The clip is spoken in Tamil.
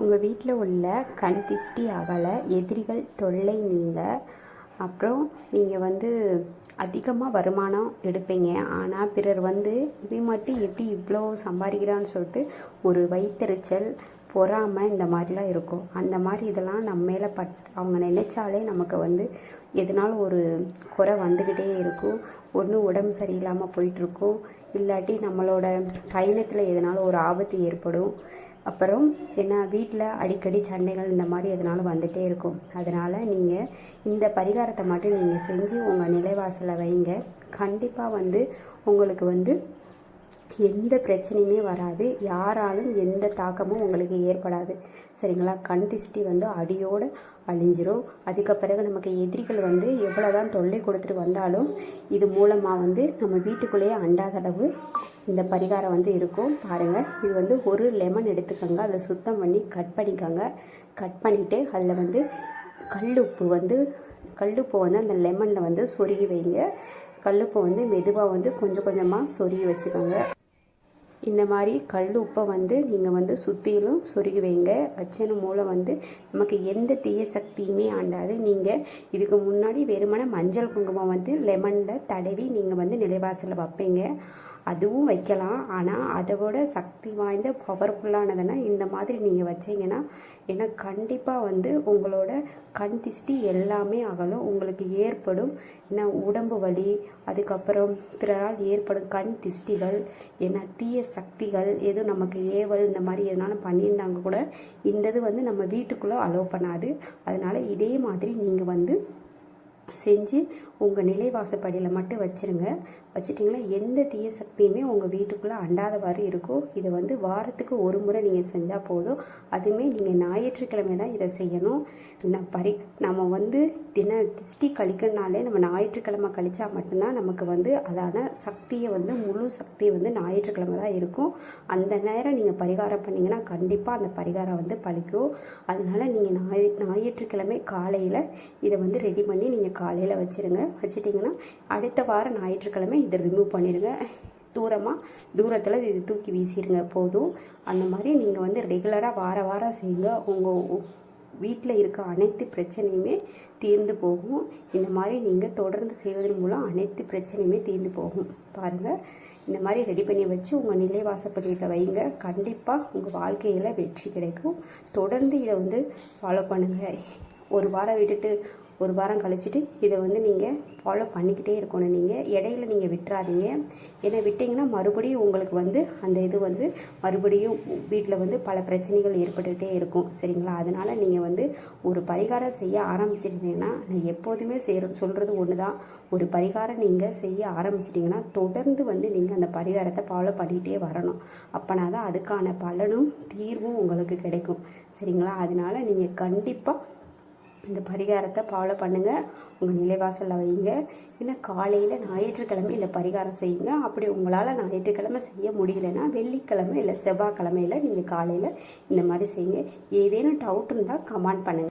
உங்கள் வீட்டில் உள்ள கண் திஷ்டி அகல எதிரிகள் தொல்லை நீங்க. அப்புறம் நீங்கள் வந்து அதிகமாக வருமானம் எடுப்பீங்க. ஆனால் பிறர் வந்து இவன் மட்டும் எப்படி இவ்வளோ சம்பாதிக்கிறான்னு சொல்லிட்டு ஒரு வயிற்றுச்சல் பொறாமை இந்த மாதிரிலாம் இருக்கும். அந்த மாதிரி இதெல்லாம் நம்ம மேலே பட் அவங்க நினைச்சாலே நமக்கு வந்து எதனாலும் ஒரு குறை வந்துக்கிட்டே இருக்கும். ஒன்று உடம்பு சரியில்லாமல் போயிட்டுருக்கும் இல்லாட்டி நம்மளோட பயணத்தில் எதனாலும் ஒரு ஆபத்து ஏற்படும். அப்புறம் என்ன வீட்டில் அடிக்கடி சண்டைகள் இந்த மாதிரி எதனாலும் வந்துகிட்டே இருக்கும். அதனால் நீங்கள் இந்த பரிகாரத்தை மட்டும் நீங்கள் செஞ்சு உங்கள் நிலைவாசலில் வைங்க. கண்டிப்பாக வந்து உங்களுக்கு வந்து எந்த பிரச்சனையுமே வராது. யாராலும் எந்த தாக்கமும் உங்களுக்கு ஏற்படாது. சரிங்களா? கண் திஷ்டி வந்து அடியோடு அழிஞ்சிரும். அதுக்கு பிறகு நமக்கு எதிரிகள் வந்து எவ்வளோ தான் தொல்லை கொடுத்துட்டு வந்தாலும் இது மூலமாக வந்து நம்ம வீட்டுக்குள்ளேயே அண்டாத அளவு இந்த பரிகாரம் வந்து இருக்கும். பாருங்கள் இது வந்து ஒரு லெமன் எடுத்துக்கோங்க. அதை சுத்தம் பண்ணி கட் பண்ணிக்கோங்க. கட் பண்ணிவிட்டு அதில் வந்து கல்லுப்பு வந்து கல்லுப்பை வந்து அந்த லெமனில் வந்து சொருகி வைங்க. கல்லுப்பை வந்து மெதுவாக வந்து கொஞ்சம் கொஞ்சமாக சொருகி வச்சுக்கோங்க. இந்த மாதிரி கல் உப்பை வந்து நீங்கள் வந்து சுற்றிலும் சொருகி வைங்க. வச்சன மூலம் வந்து நமக்கு எந்த தீய சக்தியுமே ஆண்டாது. நீங்கள் இதுக்கு முன்னாடி வெறுமனே மஞ்சள் குங்குமம் வந்து லெமனில் தடவி நீங்கள் வந்து நிலைவாசலில் வைப்பீங்க. அதுவும் வைக்கலாம். ஆனால் அதை விட சக்தி வாய்ந்த பவர்ஃபுல்லானதுன்னா இந்த மாதிரி நீங்கள் வச்சிங்கன்னா ஏன்னா கண்டிப்பாக வந்து உங்களோட கண் திஷ்டி எல்லாமே அகலும். உங்களுக்கு ஏற்படும் ஏன்னா உடம்பு வலி அதுக்கப்புறம் பிறரால் ஏற்படும் கண் திஷ்டிகள் ஏன்னா தீய சக்திகள் எதுவும் நமக்கு ஏவல் இந்த மாதிரி எதனாலும் பண்ணியிருந்தாங்க கூட இந்த இது வந்து நம்ம வீட்டுக்குள்ளே அலோவ் பண்ணாது. அதனால் இதே மாதிரி நீங்கள் வந்து செஞ்சு உங்கள் நிலைவாசப்படியில் மட்டும் வச்சுருங்க. வச்சுட்டிங்கன்னா எந்த தீய சக்தியுமே உங்கள் வீட்டுக்குள்ளே அண்டாதவாறு இருக்கும். இதை வந்து வாரத்துக்கு ஒரு முறை நீங்கள் செஞ்சால் போதும். அதுவுமே நீங்கள் ஞாயிற்றுக்கிழமை தான் இதை செய்யணும். நான் பரி நம்ம வந்து தின திஷ்டி கழிக்கணுனாலே நம்ம ஞாயிற்றுக்கிழமை கழித்தா மட்டும்தான் நமக்கு வந்து அதான சக்தியை வந்து முழு சக்தி வந்து ஞாயிற்றுக்கிழமை தான் இருக்கும். அந்த நேரம் நீங்கள் பரிகாரம் பண்ணிங்கன்னா கண்டிப்பாக அந்த பரிகாரம் வந்து பழிக்கும். அதனால நீங்கள் ஞாயி ஞாயிற்றுக்கிழமை காலையில் இதை வந்து ரெடி பண்ணி நீங்கள் காலையில் வச்சுருங்க. வச்சிட்டிங்கன்னா அடுத்த வாரம் ஞாயிற்றுக்கிழமை இதை ரிமூவ் பண்ணிடுங்க தூரமாக தூரத்தில் இது தூக்கி வீசிடுங்க போதும். அந்த மாதிரி நீங்கள் வந்து ரெகுலராக வார வாரம் செய்யுங்க. உங்கள் வீட்டில் இருக்க அனைத்து பிரச்சனையுமே தீர்ந்து போகும். இந்த மாதிரி நீங்கள் தொடர்ந்து செய்வதன் மூலம் அனைத்து பிரச்சனையுமே தீர்ந்து போகும். பாருங்கள் இந்த மாதிரி ரெடி பண்ணி வச்சு உங்கள் நிலை வாசப்படியில் வைங்க. கண்டிப்பாக உங்கள் வாழ்க்கையில் வெற்றி கிடைக்கும். தொடர்ந்து இதை வந்து ஃபாலோ பண்ணுங்கள் ஒரு வாரம் விட்டுட்டு ஒரு வாரம் கழிச்சிட்டு இதை வந்து நீங்கள் ஃபாலோ பண்ணிக்கிட்டே இருக்கணும். நீங்கள் இடையில நீங்கள் விட்டுறாதீங்க. ஏன்னா விட்டிங்கன்னா மறுபடியும் உங்களுக்கு வந்து அந்த இது வந்து மறுபடியும் வீட்டில் வந்து பல பிரச்சனைகள் ஏற்பட்டுகிட்டே இருக்கும். சரிங்களா? அதனால் நீங்கள் வந்து ஒரு பரிகாரம் செய்ய ஆரம்பிச்சிட்டிங்கன்னா நான் எப்போதுமே செய்கிற சொல்கிறது ஒன்று தான் ஒரு பரிகாரம் நீங்கள் செய்ய ஆரம்பிச்சிட்டிங்கன்னா தொடர்ந்து வந்து நீங்கள் அந்த பரிகாரத்தை ஃபாலோ பண்ணிகிட்டே வரணும். அப்போனா தான் அதுக்கான பலனும் தீர்வும் உங்களுக்கு கிடைக்கும். சரிங்களா? அதனால் நீங்கள் கண்டிப்பாக இந்த பரிகாரத்தை ஃபாலோ பண்ணுங்கள் உங்கள் நிலைவாசலில் வைங்க. ஏன்னா காலையில் ஞாயிற்றுக்கிழமை இல்லை பரிகாரம் செய்யுங்க. அப்படி உங்களால் ஞாயிற்றுக்கிழமை செய்ய முடியலன்னா வெள்ளிக்கிழமை இல்லை செவ்வாய்க்கிழமையில் நீங்கள் காலையில் இந்த மாதிரி செய்யுங்க. ஏதேனும் டவுட் இருந்தால் கமெண்ட் பண்ணுங்கள்